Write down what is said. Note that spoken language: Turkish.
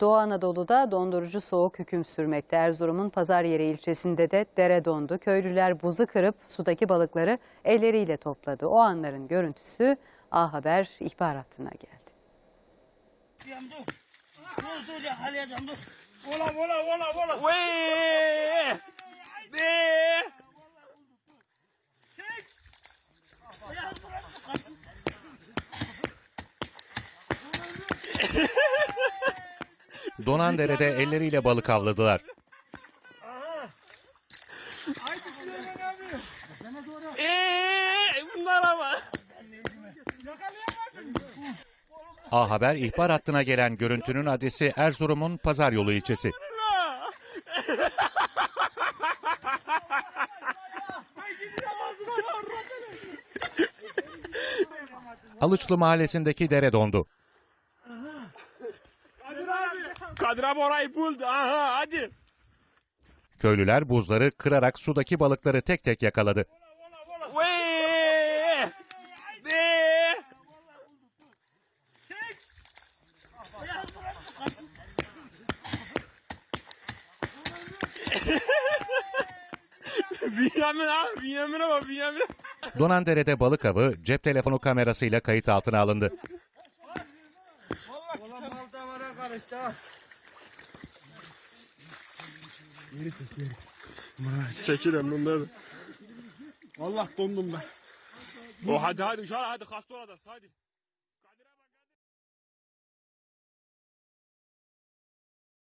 Doğu Anadolu'da dondurucu soğuk hüküm sürmekte. Erzurum'un Pazaryeri ilçesinde de dere dondu. Köylüler buzu kırıp sudaki balıkları elleriyle topladı. O anların görüntüsü A Haber ihbar hattına geldi. Donan derede elleriyle balık avladılar. A Haber ihbar hattına gelen görüntünün adresi Erzurum'un Pazar Yolu ilçesi. Alıçlı mahallesindeki dere dondu. Kadir abi orayı buldu. Aha hadi. Köylüler buzları kırarak sudaki balıkları tek tek yakaladı. Vee! Vee! Bünyamin abi, Bünyamin'e bak Bünyamin'e. Donan derede balık avı cep telefonu kamerasıyla kayıt altına alındı. Çekiyorum bunları. Allah dondum ben. O hadi hadi uşağım hadi hasta oradasın hadi.